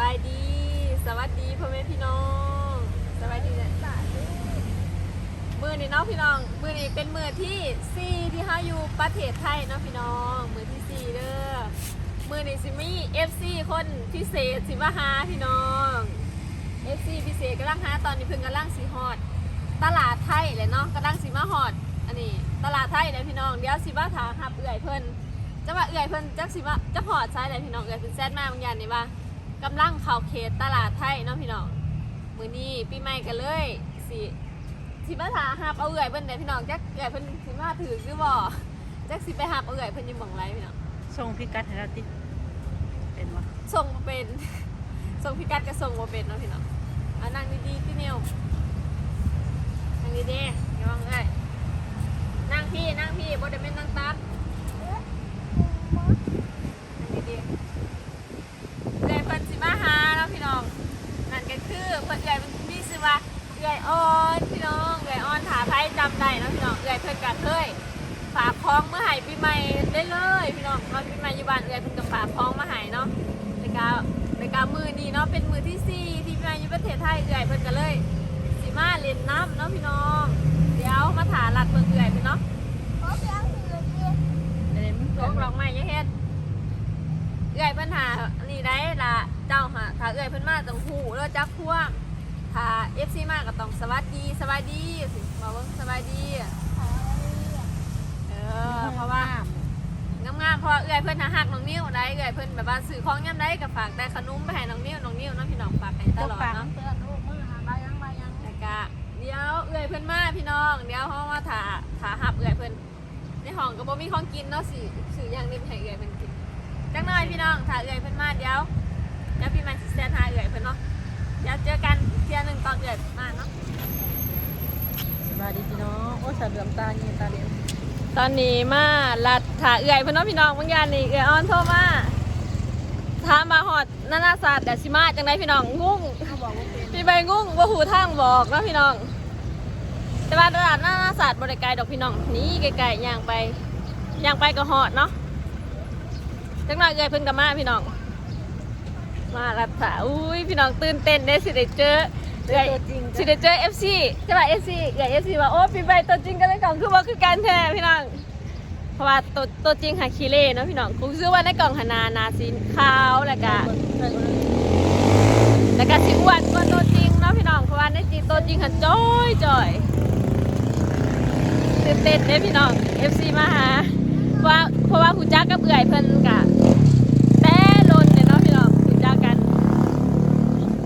บายดี สวัสดีพ่อแม่พี่น้อง สวัสดีนะมือนี่เนาะพี่น้อง มือนี่เป็นมือที่สี่ที่ห้าอยู่ประเทศไทยเนาะพี่น้อง มือที่สี่เด้อ มือนี่สิมีเอฟซีคนพิเศษสิมาหาพี่น้องเอฟซีพิเศษกำลังหาตอนนี้เพิ่งกำลังสีฮอด ตลาดไทยเลยเนาะกำลังสิมาฮอด อันนี้ตลาดไทยเลยพี่น้อง เดี๋ยวสิมาถามหับเอื่อยเพิ่นจะว่าเอื่อยเพิ่นจักสิมาจะพอดใช้เลยพี่น้องเอื่อยเพิ่นแซดมาบางอย่างนี่ว่า กำลังเข้าเขตตลาดไทยเนาะพี่น้องมื้อนี้ปีใหม่กันเลยสิสิมาถาหับเอาเอื่อยเพิ่นเด้พี่น้องจักเอื่อยเพิ่นสิมาถือหรือบ่จักสิไปหับเอาเอื่อยเพิ่นอยู่หม่องไรพี่น้องส่งพิกัดให้เราติเป็นวะส่งบ่เป็นส่งพิกัดก็ส่งบ่เป็นเนาะพี่น้องอะนั่งดีๆพี่นิวนั่งดีๆอย่าวางเอ้ยนั่งพี่นั่งพี่บ่ได้แม่นนั่งตักนั่งดีๆ เอื่อยเพิ่นสิมาหาเนาะพี่น้อง นั่นก็คือเพิ่นเอื่อยมันมีชื่อว่าเอื่อยอ่อนพี่น้องเอื่อยอ่อนถาไผจำได้นะพี่น้องเอื่อยเพิ่อนก็เคยฝากของเมื่อให้ปีใหม่ได้เลยพี่น้องตอนปีใหม่อยู่บ้านเอื่อยเพิ่นก็ฝากของมาให้เนาะในกาในกามือนี้เนาะเป็นมือที่สี่ที่ปีใหม่อยู่ประเทศไทยเอื่อยเพิ่นก็เลยสิมาเล่นน้ำเนาะพี่น้อง เดี๋ยวมาถาลัดเบิ่งเอื่อยพิ่นเนาะเดี๋ยวมึงตเปิดกดอกไม้ยังเฮ็ดเอื้อยเพิ่นหานี่ได้ละเจ้าหาถ้าเอื้อยเพิ่นมาต้องหูแล้วจักพ่วง ถ้า FC มาก็ต้องสวัสดีสวัสดีสิมาเบิ่งสวัสดีเออเพราะว่างามๆเพราะว่าเอื้อยเพิ่นหาหักน้องนิ้วได้เอื้อยเพิ่นแบบว่าซื้อของยามใดก็ฝากแต่ขนมไปให้น้องนิ้วน้องนิ้วเนาะพี่น้องฝากให้ตลอดเนาะเตือนลูกมือหาใบยังใบยังแล้วก็เดี๋ยวเอื้อยเพิ่นมาพี่น้องเดี๋ยวเฮามาถาถาหับเอื้อยเพิ่นในห้องก็บ่มีของกินเนาะสิซื้ออย่างหนึงให้เอื้อยเพิ่นกินจังหน่อยพี่น้องถ้าเอื่อยเพิ่นมาเดี๋ยวเดี๋ยวพี่มันสิแซนหาเอื่อยเพิ่นเนาะ เดี๋ยวเจอกันเที่ยหนึ่งตอนเอื่อยมาเนาะสบายดีพี่น้องโอ้สะเดือมตาเงี้ยตาเดียวตอนนี้มาลัดถาเอื่อยพิ่นเนาะพี่น้องบางอย่างนี่เอื่อยออนโทรมาถามมาฮอดนานาศาสตร์แต่สิมาจังไดพี่น้องงุ้งเขาบอกว่าเป็นพี่ใบงุ้งบ่หูทางบอกนะพี่น้อง แต่ว่าตลาดนานาศาสตร์บ่ได้ไกลดอกพี่น้องนี่ไกลๆย่างไปย่างไปก็ฮอดเนาะจังหน่อยเอื่อยเพิ่นก็มาพี่น้อง มาลัดถ้าอุ้ยพี่น้องตื่นเต้นได้สิได้เจอเอื่อยตัวจริงสิได้เจอ FC ใช่ป่ะ FC เอื่อย FC ว่าโอ้พี่ใบตัวจริงกันเลยกล่องคือว่าคือการแท้พี่น้อง เพราะว่าตัวตัวจริงหาคีเล่เนาะพี่น้องกูซื้อว่าในกล่องหนานาสีขาวแล้วก็แล้วก็สิอ้วนกว่าตัวจริงเนาะพี่น้องเพราะว่าในจริงตัวจริงหันจ้อยจ้อยตื่นเต้นเด้พี่น้อง FC มาหาเพราะว่าเพราะว่าหูจักกับเอื่อยเพิ่นกะแต่ลนเนี่ยเนาะพี่น้องหูจักกัน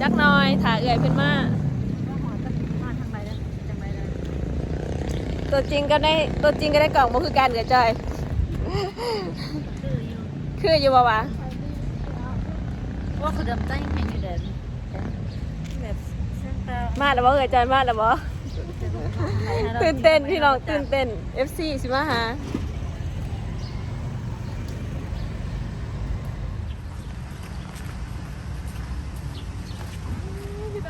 จักหน้อยถ้าเอื่อยเพิ่นมามาทางใบนะทางใบนะตัวจริงก็ได้ตัวจริงก็ได้กล่องบ่คือกันกับจอยคืออยู่คืออยู่บ่วะว่าคือเดิมตั้งยังไงอยู่เด่นแบบเส้นตามาแล้วบ่เอ่ยจอยมาแล้วบ่ตื่นเต้นพี่น้องตื่นเต้น FC สิมาหาพี่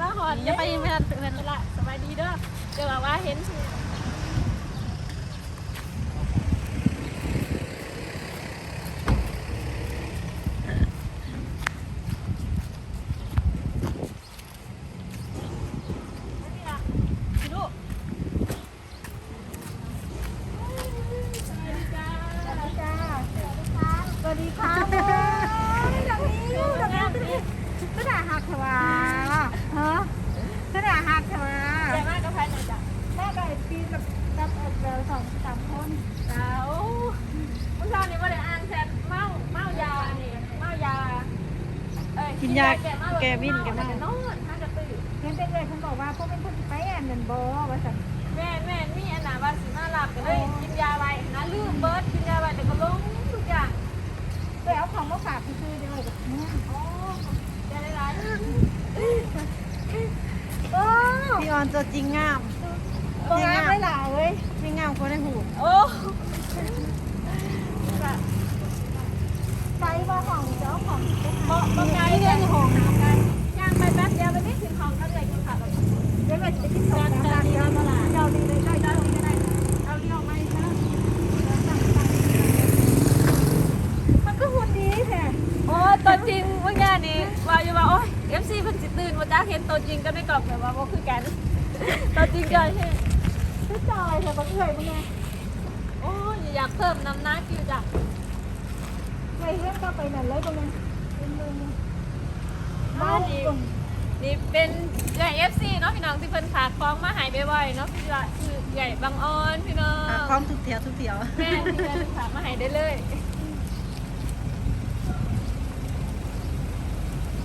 น้องเกิดเพิ่นมาฮอดอย่าไปยังไม่ทันเพื่อนละสบายดีเด้อเดี๋ยวว่าเห็นพี่ลูกสวัสดีจ้า สวัสดีค่ะโอ้ยดอกนี้ดอกนี้กระดาษหักเถอะวะฮะกระดาษหักเถอะวะ ใหญ่มากกับใครหน่อยจ้ะ แม่กับไอ้ปีกับกับไอ้เบลสองสามคน สาวผู้ชายนี่ว่าได้อ่างแซนเมาเมายาอันนี้เมายาเอ้ย กินยา แกวินแกเมาเมานอนท่านกระตือเห็นแต่เลยฉันบอกว่าพวกเป็นคนที่ไปแอนเงินบอว่าสันแม่แม่มีอันน่ะว่าสิมาหลับกันเลยกินยาไว้นะลืมเบิร์ดกินยาไว้แต่ก็ลงทุกอย่างไปเอาของมาฝากพี่ซื้อเดี๋ยวแบบนี้โอ้ยาได้ร้ายโอ้ พี่ออนตัวจริงงาม ตัวงามไม่หล่าเว้ย ไม่งามคนในหู โอ้ ไปว่าของเจ้าของ เหมาะบางไง เรื่ เนี่ อย งของน้ำกัน ย่างไปแป๊บเดียวไปนี่ถึงห้องก็เลยกินข้าวกับ เดี๋ยวเราจะไปที่สอง จาน น้ำ จาน กัน เดียวมาละ เราดีเลยได้ได้ก็ได้ เอาเลี้ยวไหมนะ มันก็หุ่นดีแท้โอ้ โอ้ ตัวจริงเมื่อกี้นี่ว่าอยู่ว่าโอ้ยเอฟซีเพิ่นสิตื่นมาจ้าเห็นตัวจริงก็ไม่กรอบแบบว่าบ่คือกัน ตัวจริงก็ใช่ พี่จอ ยเธอก็เอื่อยมึงไงโอ้ยอยากเพิ่มน้ำหนักอยู่จ้ะไปเรื่องก็ไปนั่นเลยมึงไงเป็นมึงบ้านนี้นี่เป็นใหญ่เอฟซีเนาะพี่น้องที่เพิ่นฝากฟ้องมาใหายบ่อยๆเนาะพี่ละคือใหญ่บางออนพี่น้องหาคล้องทุกเถียวทุกเถียวแม่ที่เพิ่นฝากมาใหายได้เลย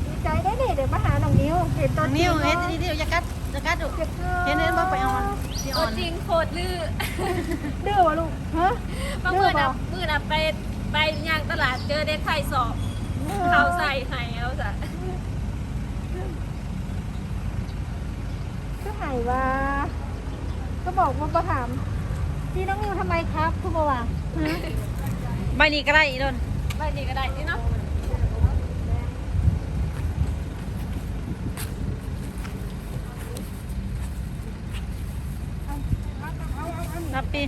ดีใจได้ดิเดี๋ยวมาหาน้องนิ้วเห็นตอนนิ้วเฮ็ดนี่เดียวจะกัดจะกัดดูเจ็บเห็นเห็นว่าไปออน ที่อตัอวนจริงโคตรลือดื้อวะลูกฮะบางมื้อน่ะมื้อน่ะไปไปย่างตลาดเจอเด็กไข่สอบเขาใส่ให้เอาจ้ะก็หายว่า ก็บอกว่าประถามพี่น้องนิวทำไมครับคุณบอกว่าฮะ ใบนี้ก็ได้อีโดนไปนี่ก็ได้นี่เนาะ นับปี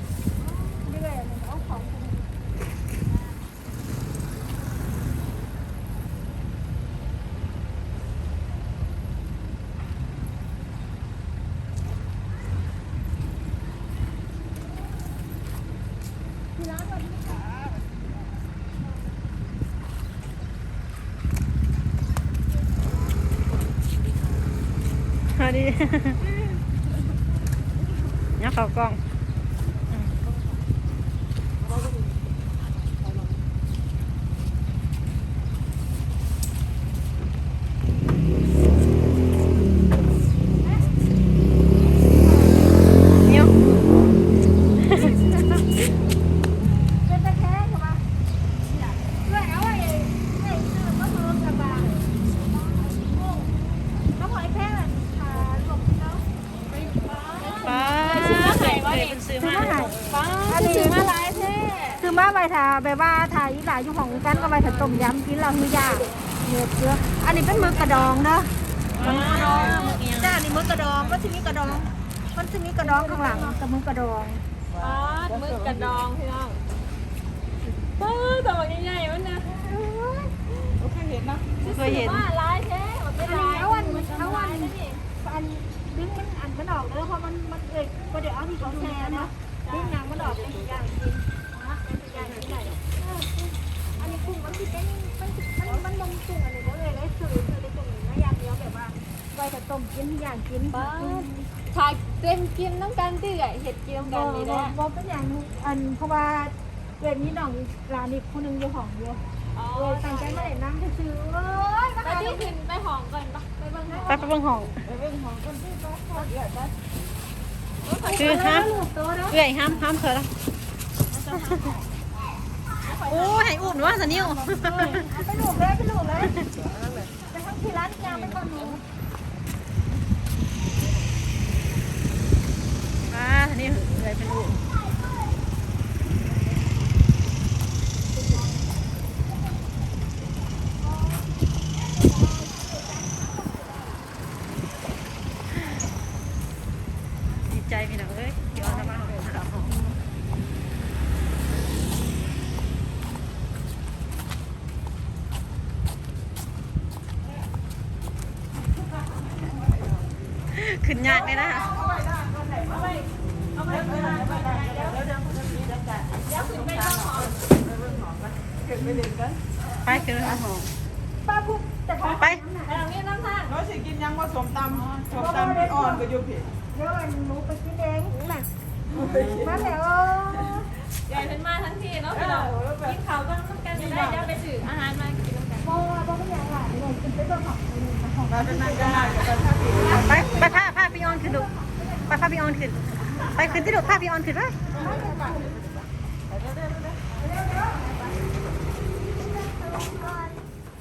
เรื่อยๆเอาของ อันนี้ เนี่ยเขากล้องนิ้ว เป็นตะแคงเหรอวะเรื่อยเอาไอ้ไอ้ซื้อมาเพิ่มกับบาเขาบอกไอ้แค่ขาหลบเนาะ ป้า ซื้อมาให้บ่ เด็ นี่ กซื้อ ซื้อ มา มาให้ ป้าซื้อมาหลายแท้ ซื้อมาใบทา แบบว่าทาอีหลาอยู่ของกันก็ใบถาต้มยำกินเราคือยากเนื้อเชื้ออันนี้เป็นมือกระดองเด้อมันก็ร้องเมื่อกี้จ้าอันนี้มือกระดองมันจะมีกระดอง มันจะมีกระดองข้างหลังกับมือกระดองป้ามือกระดองพี่น้องป้าตัวใหญ่ๆมันนะเคยเห็นว่าลายแท้บ่เป็นหลายอาอันมันเอ ป้าถ่ายเต็มกินน้ำกันตื้อเห็ดกินน้ำกันนี่แหละบอเป็นอย่างอันเพราะว่าเกิดนี้น้องร้านอีกคนหนึงอยู่ห้องเดียวอ๋อเออตั้งใจมาเล่นน้ำซื้อเอ้ยมาไปหาที่ลูกขึ้นไปห้องก่อนปะไปเบิ่งห้องไปไปเบิ่งห้องไปเรื่องของคนที่เขาขอเดือดนะคือห้ามลูกโตนะเอื่อยห้ามห้ามเธอละโอ้ให้อุ่นว่าสนิ้วไปลูกเลยไปลูกเลยไปทั้งที่ร้านยางไปก่อนหนู อ่าสนิ้วเอื่อยเป็นอุ่นดีใจพี่น้องเอ้ยที่อนมาหาของขึ้นยากเลยนะคะ ไปขึ้นไปหอมป้าพูดแต่ของไปไปตรงนี้น้ำท่างน้อยสิกินยังว่าสมตำสมตำพี่อ่อนก็อยู่ผิดเดี๋ยวอันหนูไปกินเองน่ะมาแล้วใหญ่เป็นมาทั้งทีเนาะพี่น้องกินข้าวก็น้ำกันจะได้เดี๋ยวไปซื้ออาหารมากินน้ำกันบ่บ่เป็นอย่างไรเลยกินไปเบิ่งของหนูนะของมาเป็นนั่งกันมากับท่าผิดไปไปพาพาพี่ออนขึ้นดูไปพาพี่ออนขึ้น ไปขึ้นที่ดูพาพี่ออนขึ้นไป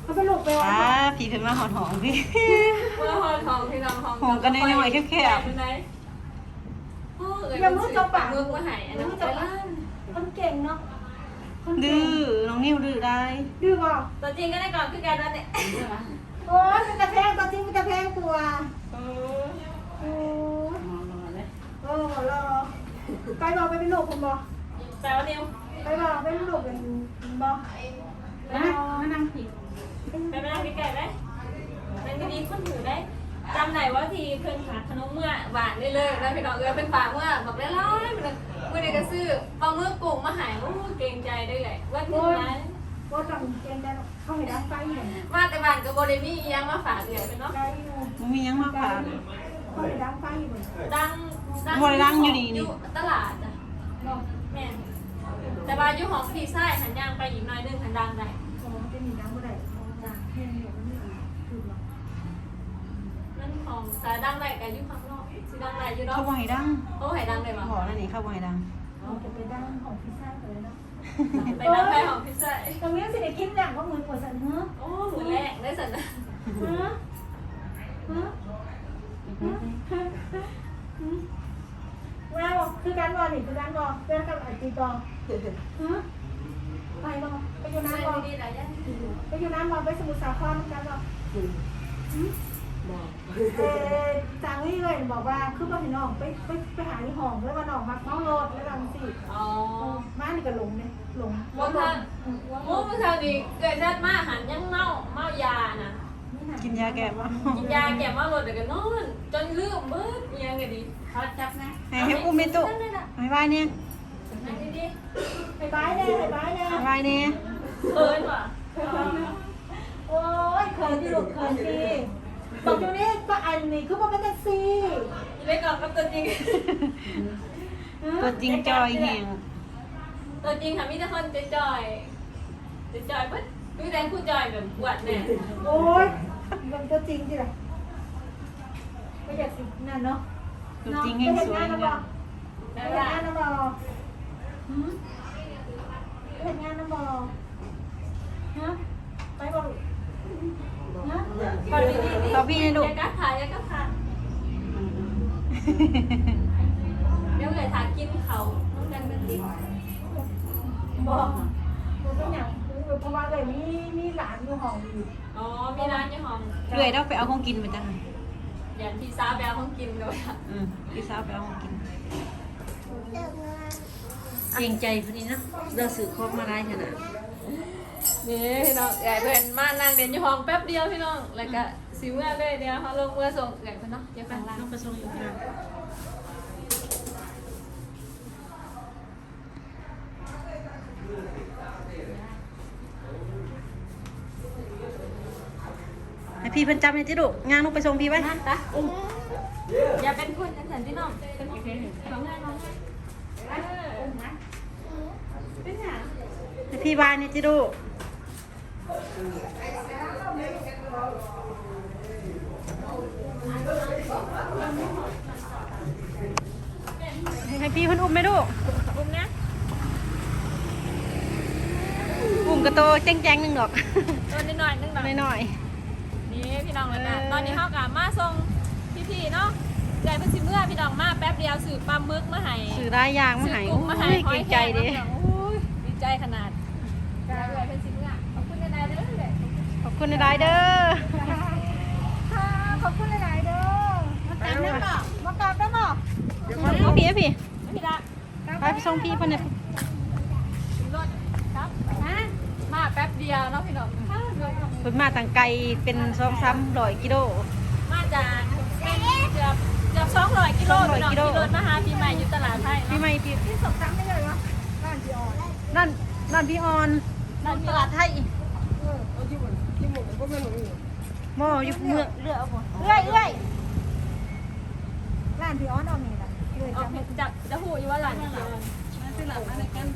เขาไปลูกไปอ่าพี่ขึ้นมาหอนหองพี่เมื่อห้องของพี่น้องห้องห้องกันน้อยๆแคบๆเป็นไรโอ้เอ้ยมันซื้อปากมือมาให้อันนั้นไปล้านคนเก่งเนาะคนดื้อ น้องนิ้วดื้อได้ ดื้อบ่ตัวจริงก็ได้ก่อนคือการนั่นเนี่ยโอ้ยเป็นตะแพงตัวจริงเป็นตะแพงตัวเออโอ้ยเออรอไปบอกไปเป็นลูกผมบอกแต่ว่านิวไปบอกไปเป็นลูกเป็นบอกมานั่งผิดเป็นคนถือได้จำไหนว่าทีเพิ่นฝากขนมเมื่อหวานได้เลยแล้วพี่น้องเอ้ยเป็นฝากเมื่อบอกได้ร้อยมันเมื่อใดก็ซื้อปลาเมื่อกุ้งมาใหายโอ้เกรงใจได้เลยว่าถึงนั้นว่าต้องเกณฑ์ได้เข้าให้ดังไฟอย่างมาแต่บ้านก็บ่ได้มีอีหยังมาฝากเลยเนาะได้อยู่มันมีหยังมาฝากเข้าให้ดังไฟอยู่เหมือนดัง บ่ได้ดังอยู่นี่นี่ ตลาดจ้ะเนาะแม่นแต่ว่าอยู่ของพี่ชายหันย่างไปอีกหน่อยนึงหันดังได้ของจะมีดังเมื่อไหร่ดังเพียงเดียวมันไม่ดีคือว่านั่นของสายดังได้ก็อยู่ข้างนอกสิดังได้อยู่เขาเนาะบ่ให้ดังโอ้ให้ดังได้บ่บอกนั่นนี่เขาบ่ให้ดังเราจะไปดังของพิซซ่าเลยนะไปดังได้ของพี่ชายตรงนี้สิได้กินอย่างว่ามือปวดสันเฮ้อโอ้มือแรกได้สันนะเฮ้อเฮ้อ ว้าวคือการบอลนี่คือการบอลเพื่อนกับไอจีบอลเฮ้อไปบอลไปอยู่ใช่น้ำบอลดีๆหลายอย่างไปอยู่น้ำบอลไปสมุทรสาครกันบอลเออจางนี่เลยบอกว่าคือบ่เห็นน้องไปไปไปหาที่ห้องแล้วว่าน้องมาเมาโรดแล้วกันสิอ๋อมานี่ก็หลงเนี่ยหลงโมทางโมเมื่อเช้านี้เกิดชัดมากหันยังเมาเมายานะ กินยาแก้เมากินยาแก้เมารถเดี๋ยวก็นอนจนลืมเบิดยังไงดีเขาจับนะให้ให้อุ้มแม่ตุให้บายเนี่ยอันนี้ดิไปบายเนี่ยไปบายเนี่ยให้บายเนี่ยเอินว่ะโอ้ยเขินที่หลุดเขินดีบอกอยู่นี่ก็อันนี้คือมันเป็นแท็กซี่ไปก่อนกับตัวจริงตัวจริงจอยแหงตัวจริงค่ะมีแต่คนจะจอยจะจอยเบิดมีแต่ผู้จอยแบบปวดเนี่ยโอ้ย มันก็จริงจิล่ะไม่อยากสินั่นเนาะตัวจริงแหงสวยนะบงาอมเห็นงานนะบอเห็นงานนะบอฮะไปบอฮะก่อนดีๆนี่ต่อพี่เนี่ยลูกอย่ากัดขาอย่ากัดขาเดี๋ยวเลยถากินเขาต้องกันเป็นที่บอกมันเป็นอย่างเพราะว่าเลย มีมีหลานอยู่ห้องอยู่อ๋อ มีร้านยี่ห้องเรื่อยเราไปเอาของกินมาจ้ะอย่างพี่สาวไปเอาของกินเลยอะอืมพี่สาวไปเอาของกินเกรงใจพอดีนะเราสื่อครอบมาได้ขนาดนี่พี่น้องใหญ่เพื่อนมานั่งเรียนอยู่ห้องแป๊บเดียวพี่น้อง แล้วก็สิเมื่อเลยเดียวเขาลงเมื่อส่งใหญ่เพื่อนเนาะเดี๋ยวไปล่างน้องประสงค์อยู่ข้างล่าง พี่เพิ่นจำให้จิลูกงานลูกไปส่งพี่ไว้นั่นตะอุ้มอย่าเป็นคุณจังสันพี่น้องเป็นโอเคน้องง่ายน้องง่ายเอออุ้มนะเป็นหยังให้พี่บานเนี่ยจิลูกให้พี่เพิ่นอุ้มไหมลูกอุ้มนะอุ้มกระโตแจ้งๆหนึ่งดอกตัวนิดหน่อยนึงหน่อยหน่อย นี่พี่น้องเลยนะเออตอนนี้เขากะมาส่งพี่ๆเนาะใหญ่เป็นสิเมื่อพี่น้องมาแป๊บเดียวสื่อปลาหมึกมาให้ๆสื่อได้ยางมาใหายซื้อกุ้งมาให้เกรงใจเดิหอยแครงมาให้โอ้ยดีใจขนาดใหญ่เป็นสิเมื่อขอบคุณนายๆเด้อเลย ขอบคุณนายเด้อค่ะขอบคุณหลายๆเด้อมาตามได้บ่มากราบได้บ่เอาพี่เอาพี่พี่ละไปไปส่งพี่เพิ่นเนี่ยรถครับฮะมาแป๊บเดียวเนาะพี่น้อง เพิ่นมาต่างไกลเป็นสองซ้ำร้อยกิโล มาจากเป็นเกือบเกือบสองร้อยกิโลพี่น้อง200กิโล ที่รถมาหาพี่ใหม่อยู่ตลาดไทยพี่เนาะไม่พี่ที่สมตั้งได้เลยวะบ้านจีออนนั่นนั่นพี่ออนตลาดไทยเอาที่หมดที่หมดก็ไม่หนูอยู่หม้ออยู่เมืองเรือเอาบ่เอื้อยเอื้อยร้านพี่ออนเอามีละเอื้อยเอาจำพี่จะจะหูอยู่ว่าหลานเดียวซื้อหลานมาเลยกัน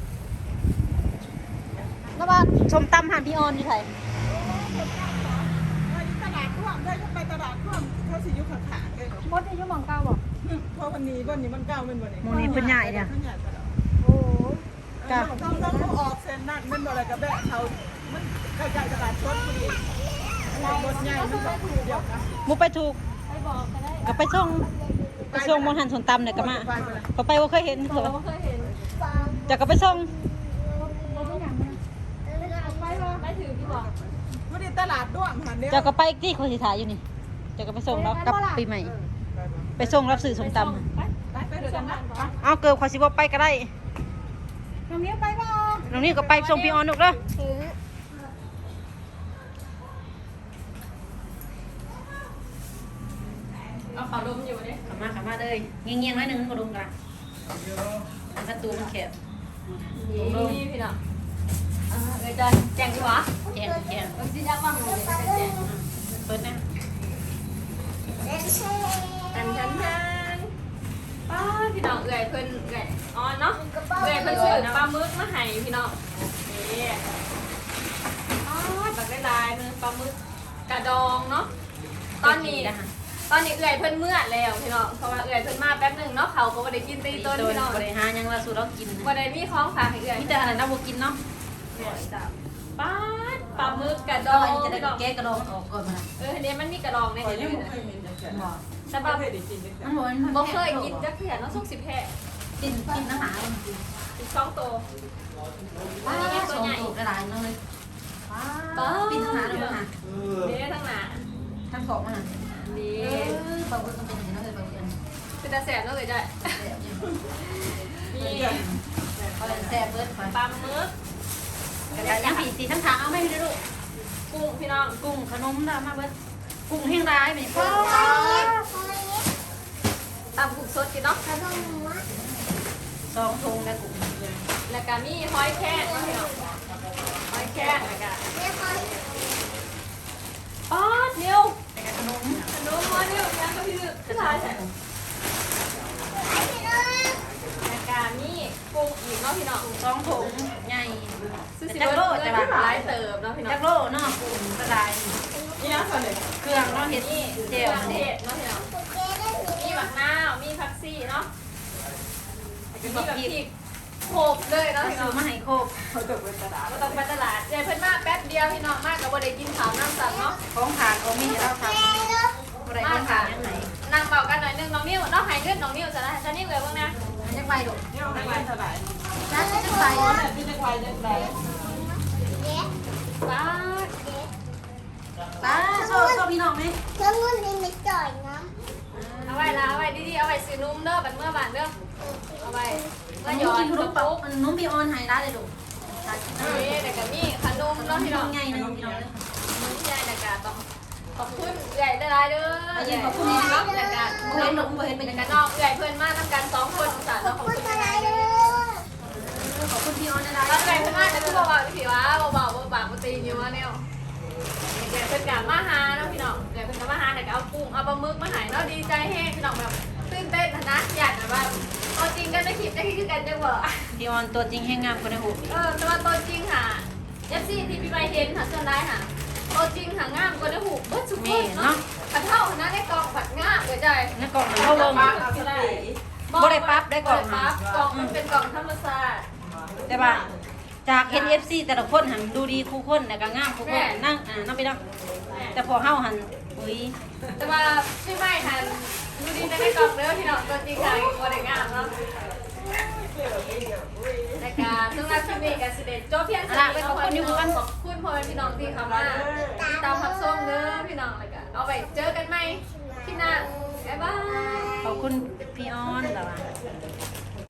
แล้วว่าชมตำหานพี่ออนอยู่ไสไปตลาดท่วม ได้ก็ไปตลาดท่วมเขาสิยุคขาดเลยเนาะมดอายุหมองเก้าบ่เพราะวันนี้วันนี้มันเก้าเป็นวันนี้หมูนี่เพิ่นใหญ่เนี่ยเพิ่นใหญ่ตลอดโอ้ยจ้ะต้องต้องต้องออกเส้นนั่นมันบ่อะไรกับแบะเขามันเข้าใจตลาดชดพอดีรถใหญ่มันก็คือเดียวกันหมูไปถูกไปบอกก็ได้ก็ไปส่งไปส่งมนหันสวนตำเนี่ยก็มาไปไปเลยก็ไปบ่เคยเห็นเถเราอะเคยเห็นจะก็ไปส่งบ่เป็นหยังนะไปบ่ไม่ถือพี่บอกวันนี้ ตลาดด้วมหันเนี่ยจะก็ไปอีกที่เขาสิถ่ายอยู่นี่จะก็ไปส่งแล้วกลับปีใหม่ ไปส่งรับสื่อสมตำไปไปไปเดี๋ยวกันนะไปเอาเกิร์ลขอสิบ่ไปก็ได้น้องนิ้วไปบ่น้องนี่ก็ไปส่งพี่ออนลูกเด้อถือเขาดมอยู่เนี่ยขามาขามาเลยเงี้ยงเงี้ยงๆหน้อยหนึงก็ลงกันอันประตูมันแคบนี่พี่น้อง เออเอ้ยจอยแจงดีวะแจงแจงเออจริงจังมากเลยแจงเปิดนะแจงแจงแจงป้าพี่น้องเอ้ยเพิ่นเอ้ยอ๋อเนาะเอ้ยเพิ่นซื้อปลาหมึกมาให้พี่น้องนี่อ๋อตักได้ลายมือปลาหมึกกระดองเนาะตอนนี้ตอนนี้เอื่อยเพิ่นเมื่อแล้วพี่น้องเพราะว่าเอื่อยเพิ่นมาแป๊บหนึงเนาะเขาก็บ่ได้กินตีต้นพี่น้องบริหารยังว่าสูตรเรากินบ่ได้มีของฝากให้เอื่อยมีแต่อะไรเราบ่กินเนาะ ป้าดปลาหมึกกระดก็องอันนี้จะได้พี่น้องแก้กระดองออกก่อนมาเอออันนี้มันมีกระดองในข่อยนี้ยังเลยบ่เคยเห็นจังซี่บอกแต่บ่ว่าเคยได้กินจังซี่มันบอกมันบ่เคยกินจักเทื่อเนาะสุกสิแพ้กินกินอาหารอีกสองตัวป้าอันนี้สตัวองใหญ่ตัวกระดานเลยป้ากินอาหารเลยค่ะเด้ทั้งหน้าทั้งสองมันอะนี่เออปลาบึกมันเป็นอย่างนั้นเลยปลาบึกอันเป็นตาแสบเนาะเอ้ยจ้ะแซ่บอยู่นี่เขาเลยแซ่บเบิดไปปลาหมึก กระดานยังผีสีทั้งขางเอาไม่ได้ลูกกุ้งพี่น้องกุ้งขนมดามาเบิดกุ้งแห้งร้ายไปป้าตำกุ้งสดกินเนาะสองทงแล้วกุ้งแล้วก็มีหอยแครงพี่น้องหอยแครงแล้วก็ป๊าดเดียวขนมขนมมาเดียวยังก็พี่ขึ้นท้ายใช่แล้วก็มีกุ้งอีกเนาะพี่น้องสองถุง ซื้อสิจักเบิโลร์ดแต่เงินว่าหลายเติบเนาะพี่น้องจักโลเนาะกุ้งกระดายนี่นะซั่นเลยเครื่องเนาะเห็ดนี่เจเจีลยวมันเทเด็ศเนาะพี่น้องมีบักนาวมีผักซี่เนาะแล้วก็มีแบบพริกโขบเลยเนาะพี่น้ซื้อองมาให้โคกเขาตกเป็นตลาดก็ต้องไปตลาดเดี๋ยวเพิ่นมาแป๊บเดียวพี่น้องมากกับบ่ได้กินข้าวน้ำสั่งเนาะของขาดของมีให้เราทำอะไรของขาดยังไงนั่งเป่ากันหน่อยหนึงน้องนิ้วน้องหายเลือดน้องนิ้วจะนะจะนิ้วเลยบ้างนะมันจะไปดูเนี่ยให้มันเท่าไหร่น่าจะไปอ๋อเนี่ยที่จะไปจังได๋ป้าป้าโซ่โซ่พี่น้องไหมฉันวันนี้ไม่จ่อยน้เอาไว้ละเอาไว้ดีๆเอาไว้ซื้อนุ่มเด้อบัดเมื่อบานเด้อเอาไว้เมื่อหยน้อกินขนกระมปังปุกน้องพี่ออนไฮร้านเลยดูกนี่แต่ก็มีขนมเนาะพี่น้องไงนะพี่น้องมื้อใหญ่แต่ก็ต้องขอบคุณใหญ่ได้หลยเด้อใหญ่ขอบคุณเนาะแต่ก็เห็นหนุ่มเห็นเป็นแต่ยังไงก็น้องใหญ่เพิ่นมากทำกันสองคนสารเนาะขอบคุณหลายเด้อ คุณพี่ออนนะตอนใหญ่เพิ่นมาแต่คือเบาๆพี่ว่าเบาๆเบาๆบ่ตีนอยู่ว่าแนวใหญ่เพิ่นก็มาหาเนาะพี่น้องใหญ่เพิ่นก็มาหาแต่ก็เอากุ้งเอาปลาหมึกมาให้เนาะดีใจแฮงพี่น้องแบบตื่นเต้นนะอยากแบบว่าเอาจริงกันไม่คิดได้คือกันจังบ่พี่ออนตัวจริงแห้งงามกว่าในหูเออแต่ว่าตัวจริงค่ะยัซี่ที่พี่ใบเห็นค่ะส่วนได้ค่ะตัวจริงค่ะงามกว่าในหูเบิดสุดคนเนาะผัดเท่านะได้กองผัดงามเลยใจในกล่องมันเข้าเบิ่งป้าเอาสติบ่ได้ปรั๊บได้กล่องบ่ได้ปรั๊บกล่องมันเป็นกล่องธรรมชาติ แต่ว่าจากเห็น FC แต่ละคนหันดูดีคู่คนแต่ก็งามคู่คนนั่งอ่านั่งไปนั่งแต่พอเฮาหันอุ้ยแต่ว่าพี่ใบหันดูดีในกล่องเด้อพี่น้องตัวจริงค่ะบ่ได้งามเนาะในการสำหรับคลิปนี้ก็สิได้จบเพียงเท่านี้ขอบคุณอยู่กันขอบคุณพ่อแม่พี่น้องที่เข้ามาติดตามรับชมเด้อพี่น้องแล้วก็เอาไว้เจอกันใหม่คลิปหน้าบ๊ายบายขอบคุณพี่ออนแต่ว่า